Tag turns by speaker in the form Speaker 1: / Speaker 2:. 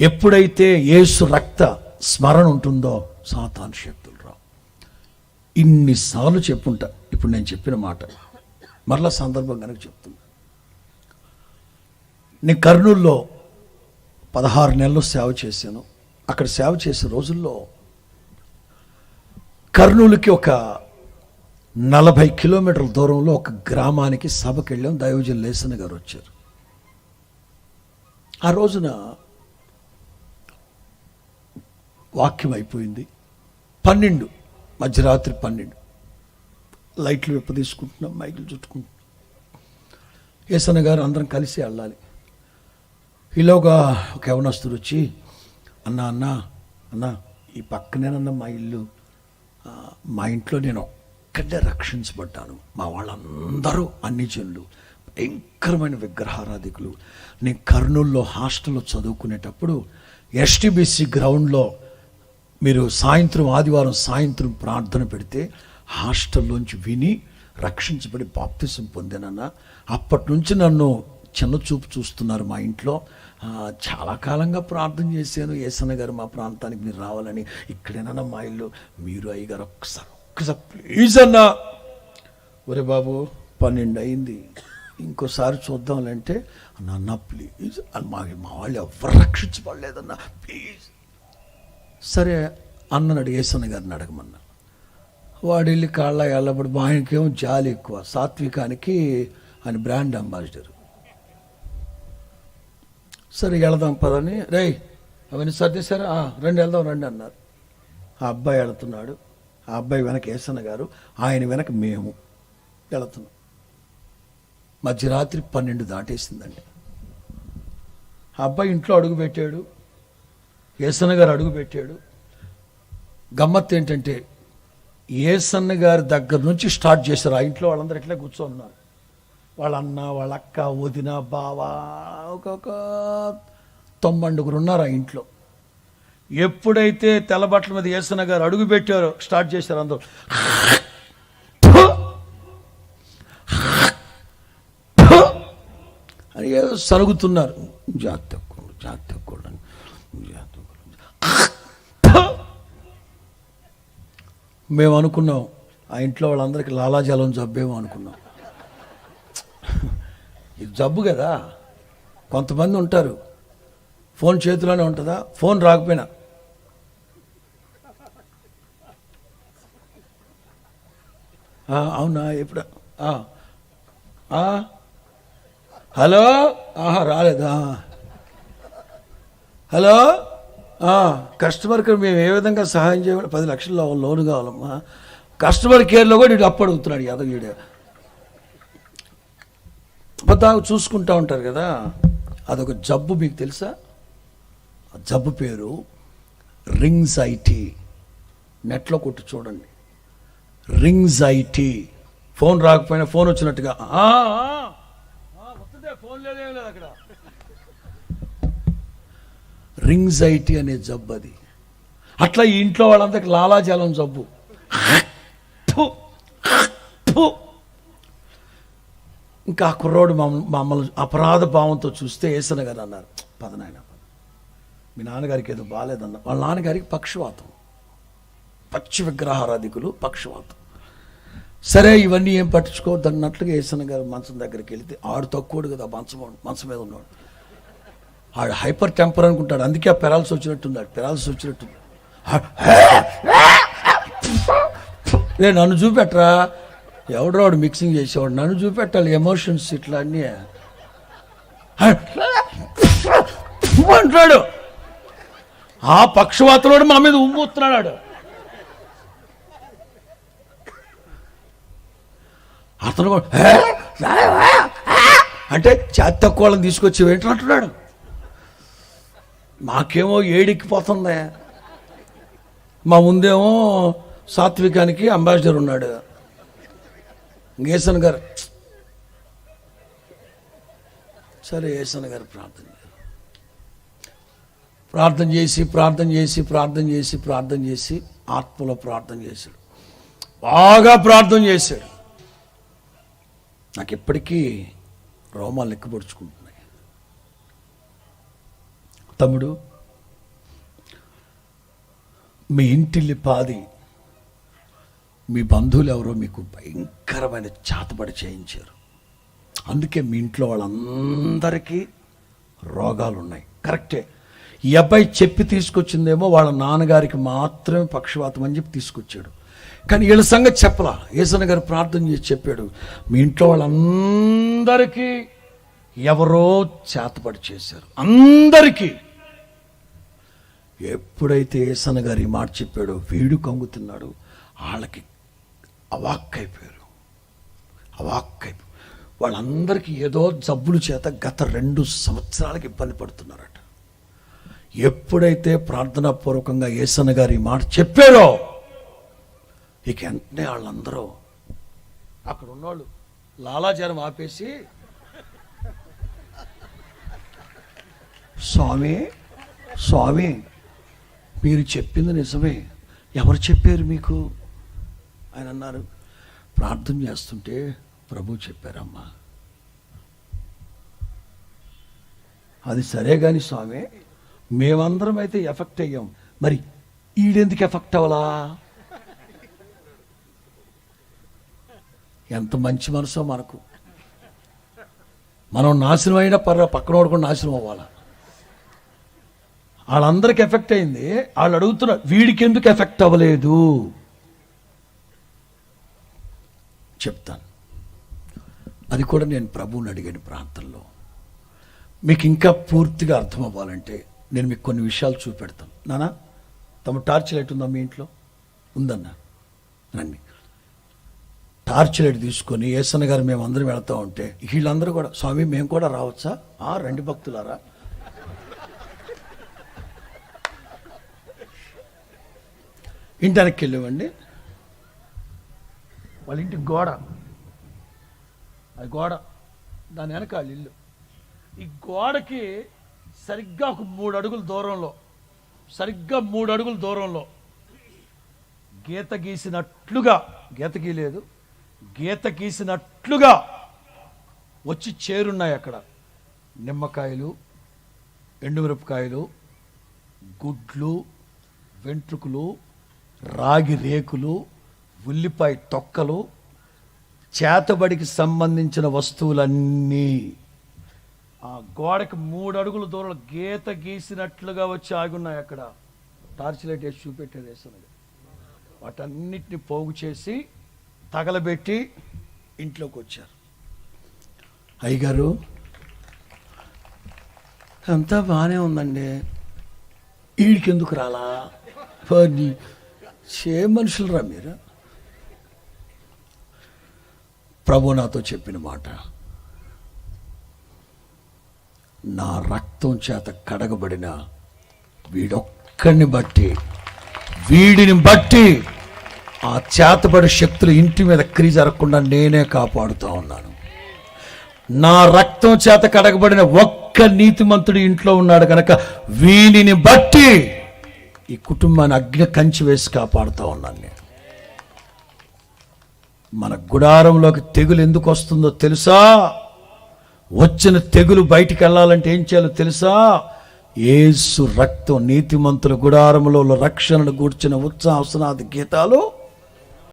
Speaker 1: ఎప్పుడైతే యేసు రక్త స్మరణ ఉంటుందో సాతాను శక్తులు రావు. ఇన్నిసార్లు చెప్పుంటా. ఇప్పుడు నేను చెప్పిన మాట. మరలా సందర్భం కనుక చెప్తున్నా. నేను కర్నూల్లో పదహారు నెలలు సేవ చేశాను. అక్కడ సేవ చేసే రోజుల్లో కర్నూలుకి ఒక నలభై కిలోమీటర్ల దూరంలో ఒక గ్రామానికి సభకి వెళ్ళాం దైవజన్ లేసన్ గారు వచ్చారు. ఆ రోజున వాక్యం అయిపోయింది. పన్నెండు. మధ్యరాత్రి పన్నెండు. లైట్లు విప్ప తీసుకుంటున్నాం మైకులు చుట్టుకుంటున్నాం. ఏసన్న గారు అందరం కలిసి వెళ్ళాలి. ఈలోగా ఒక యవనస్తుడు వచ్చి అన్న అన్న అన్న ఈ పక్కనేనన్న మా ఇల్లు మా ఇంట్లో నేను ఒక్కడే రక్షించబడ్డాను. మా వాళ్ళందరూ అన్ని జనులు భయంకరమైన విగ్రహారాధికులు. నేను కర్నూల్లో హాస్టల్లో చదువుకునేటప్పుడు ఎస్టీబీసీ గ్రౌండ్లో మీరు సాయంత్రం ఆదివారం సాయంత్రం ప్రార్థన పెడితే హాస్టల్లోంచి విని రక్షించబడి బాప్తిసం పొందానన్న. అప్పటి నుంచి నన్ను చిన్న చూపు చూస్తున్నారు మా ఇంట్లో. చాలా కాలంగా ప్రార్థన చేశాను. ఏసన్న గారు మా ప్రాంతానికి మీరు రావాలని. ఇక్కడేనన్నా మా ఇల్లు. మీరు అయ్యగారు ఒక్కసారి ఒక్కసారి ప్లీజ్ అన్నా. ఒరే బాబు పన్నెండు అయింది ఇంకోసారి చూద్దాంలంటే నాన్న ప్లీజ్ అని మా మా వాళ్ళు ఎవరు రక్షించబడలేదన్నా. ప్లీజ్. సరే అన్నను అడిగేసన్న గారిని అడగమన్నా. వాడు వెళ్ళి కాళ్ళ వెళ్ళబడి మా ఆయనకేమో జాలి ఎక్కువ. సాత్వికానికి ఆయన బ్రాండ్ అంబాసిడర్. సరే వెళదాం పదని. రేయ్ అవన్నీ సర్దేశారా? "ఆ, రండి వెళ్దాం రండి అన్నారు. ఆ అబ్బాయి వెళుతున్నాడు ఆ అబ్బాయి వెనక ఏసన్న గారు ఆయన వెనక మేము వెళుతున్నాం. మధ్యరాత్రి పన్నెండు దాటేసిందండి. ఆ అబ్బాయి ఇంట్లో అడుగు పెట్టాడు. ఏసన్న గారు అడుగు పెట్టాడు. ఏంటంటే ఏసన్న గారి దగ్గర నుంచి స్టార్ట్ చేశారు. ఆ ఇంట్లో వాళ్ళందరూ ఇట్లా కూర్చోన్నారు వాళ్ళ అన్న వాళ్ళ అక్క వదిన బావ ఒక్కొక్క తొమ్మండుగురు ఉన్నారు ఆ ఇంట్లో. ఎప్పుడైతే తెల్లబట్టల మీద ఏసన్న గారు అడుగు పెట్టారో స్టార్ట్ చేశారు అందరూ. అని ఏదో సరుగుతున్నారు. జాతకుడు జాతకుడు అని. మేము అనుకున్నాం. ఆ ఇంట్లో వాళ్ళందరికీ లాలాజలం జబ్బేమో అనుకున్నాం. ఇది జబ్బు కదా. కొంతమంది ఉంటారు. ఫోన్ చేతిలోనే ఉంటుందా? ఫోన్ రాకపోయినా. అవునా? ఎప్పుడు? హలో? ఆహా రాలేదా? హలో? కస్టమర్కి మేము ఏ విధంగా సహాయం చేయాలి? పది లక్షల లోన్ కావాలమ్మా. కస్టమర్ కేర్లో కూడా ఇటు అప్పు అడుగుతున్నాడు యాదగిరి అబద్ధాలు చూసుకుంటా ఉంటారు కదా. అదొక జబ్బు మీకు తెలుసా? ఆ జబ్బు పేరు రింగ్స్ ఐటీ. నెట్లో కొట్టి చూడండి. Rings IT. ఫోన్ రాకపోయినా ఫోన్ వచ్చినట్టుగా ఫోన్ లేదేం లేదు అక్కడ. రింగ్జైటీ అనే జబ్బు అది. అట్లా ఈ ఇంట్లో వాళ్ళందరికి లాలాజలం జబ్బు. ఇంకా ఆ కుర్రోడు మమ్మల్ని అపరాధ భావంతో చూస్తే వేసిన కదా అన్నారు పదనాయన మీ నాన్నగారికి ఏదో బాగాలేదన్న వాళ్ళ నాన్నగారికి పక్షవాతం. పక్షి విగ్రహారాధికులు పక్షవాతం. సరే ఇవన్నీ ఏం పట్టించుకోవద్దన్నట్లుగా వేసిన గారు మంచం దగ్గరికి వెళితే ఆడు తక్కువడు కదా మంచం మంచం మీద ఉన్నాడు ఆడు హైపర్ టెంపర్ అనుకుంటాడు. అందుకే ఆ పెరాల్సి వచ్చినట్టున్నాడు పెరాల్సి వచ్చినట్టున్నాడు రే నన్ను చూపెట్టరా? ఎవడో వాడు మిక్సింగ్ చేసేవాడు? నన్ను చూపెట్టాలి ఎమోషన్స్ ఇట్లా అన్నీ. అంటున్నాడు. ఆ పక్షవాతలోడు మా మీద ఉమ్మూస్తున్నాడు అతను అంటే చేత తక్కువ వాళ్ళని తీసుకొచ్చి ఏంటంటున్నాడు? మాకేమో ఏడిక్కిపోతుంది మా ముందేమో సాత్వికానికి అంబాసిడర్ ఉన్నాడు. గేసన్ గారు. సరే ఏసన్ గారు ప్రార్థన ప్రార్థన చేసి ప్రార్థన చేసి ప్రార్థన చేసి ప్రార్థన చేసి ఆత్మలో ప్రార్థన చేశాడు. బాగా ప్రార్థన చేశాడు. నాకు ఇప్పటికీ రోమాలు లెక్కపరుచుకుంటుంది తమ్ముడు మీ ఇంటిల్లి పాది మీ బంధువులు ఎవరో మీకు భయంకరమైన చేతబడి చేయించారు. అందుకే మీ ఇంట్లో వాళ్ళందరికీ రోగాలు ఉన్నాయి కరెక్టే. ఈ అబ్బాయి చెప్పి తీసుకొచ్చిందేమో వాళ్ళ నాన్నగారికి మాత్రమే పక్షవాతం అని చెప్పి తీసుకొచ్చాడు. కానీ వీళ్ళ సంగతి చెప్పలా. ఏసన్న గారు ప్రార్థన చేసి చెప్పాడు మీ ఇంట్లో వాళ్ళందరికీ ఎవరో చేతపడి చేశారు. అందరికీ ఎప్పుడైతే ఏసన్న గారు ఈ మాట చెప్పాడో వీడు కంగుతున్నాడు వాళ్ళకి అవాక్కైపోయారు. అవాక్కైపోయారు వాళ్ళందరికీ ఏదో జబ్బుల చేత గత రెండు సంవత్సరాలకి ఇబ్బంది పడుతున్నారట. ఎప్పుడైతే ప్రార్థనాపూర్వకంగా ఏసన్న గారు ఈ మాట చెప్పారో ఇక వెంటనే వాళ్ళందరూ అక్కడ ఉన్నవాళ్ళు లాలాజారం ఆపేసి స్వామి స్వామి మీరు చెప్పింది నిజమే. ఎవరు చెప్పారు మీకు? ఆయన అన్నారు ప్రార్థన చేస్తుంటే ప్రభు చెప్పారమ్మా. అది సరే కానీ స్వామి మేమందరం అయితే ఎఫెక్ట్ అయ్యాం. మరి ఈడెందుకు ఎఫెక్ట్ అవ్వలా? ఎంత మంచి మనసో మనకు. మనం నాశనం అయినా పర్వ పక్కన వాడు కూడా నాశనం అవ్వాలా? వాళ్ళందరికి ఎఫెక్ట్ అయింది. వాళ్ళు అడుగుతున్నారు వీడికి ఎందుకు ఎఫెక్ట్ అవ్వలేదు? చెప్తాను. అది కూడా నేను ప్రభువుని అడిగాను ప్రాంతంలో. మీకు ఇంకా పూర్తిగా అర్థం అవ్వాలంటే నేను మీకు కొన్ని విషయాలు చూపెడతాను. నానా తమ టార్చ్ లైట్ ఉందా మీ ఇంట్లో? ఉందన్నా. రండి. టార్చ్ లైట్ తీసుకొని ఏసన్న గారు మేము అందరం వెళ్తా ఉంటే వీళ్ళందరూ కూడా స్వామి మేము కూడా రావచ్చా? ఆ రండి భక్తులారా? ఇంటర్కి వెళ్ళామండి వాళ్ళ ఇంటి గోడ. అది గోడ దాని వెనక ఇల్లు. ఈ గోడకి సరిగ్గా ఒక మూడు అడుగుల దూరంలో సరిగ్గా మూడు అడుగుల దూరంలో గీత గీసినట్లుగా గీత గీయలేదు గీత గీసినట్లుగా వచ్చి చేరున్నాయి అక్కడ. నిమ్మకాయలు ఎండుమిరపకాయలు గుడ్లు వెంట్రుకలు రాగి రేకులు ఉల్లిపాయ తొక్కలు చేతబడికి సంబంధించిన వస్తువులన్నీ ఆ గోడకి మూడు అడుగుల దూరం గీత గీసినట్లుగా వచ్చి ఆగున్నాయి అక్కడ. టార్చ్ లైట్ వేసి చూపెట్టారు వేస్తున్నది వాటన్నిటిని పోగు చేసి తగలబెట్టి ఇంట్లోకి వచ్చారు. అయ్యగారు అంతా బాగానే ఉందండి. వీడికి ఎందుకు రాలా ఏ మనుషులరా మీరు? ప్రభు నాతో చెప్పిన మాట. నా రక్తం చేత కడగబడిన వీడొక్కడిని బట్టి వీడిని బట్టి ఆ చేతబడి శక్తులు ఇంటి మీద క్రీ జరగకుండా నేనే కాపాడుతూ ఉన్నాను. నా రక్తం చేత కడగబడిన ఒక్క నీతిమంతుడు ఇంట్లో ఉన్నాడు కనుక వీనిని బట్టి ఈ కుటుంబాన్ని అగ్ని కంచి వేసి కాపాడుతూ ఉన్నాను నేను. మన గుడారంలోకి తెగులు ఎందుకు వస్తుందో తెలుసా? వచ్చిన తెగులు బయటికి వెళ్ళాలంటే ఏం చేయాలో తెలుసా? ఏసు రక్తం నీతిమంతుల గుడారంలో రక్షణను గూర్చిన ఉత్సాహసనాది గీతాలు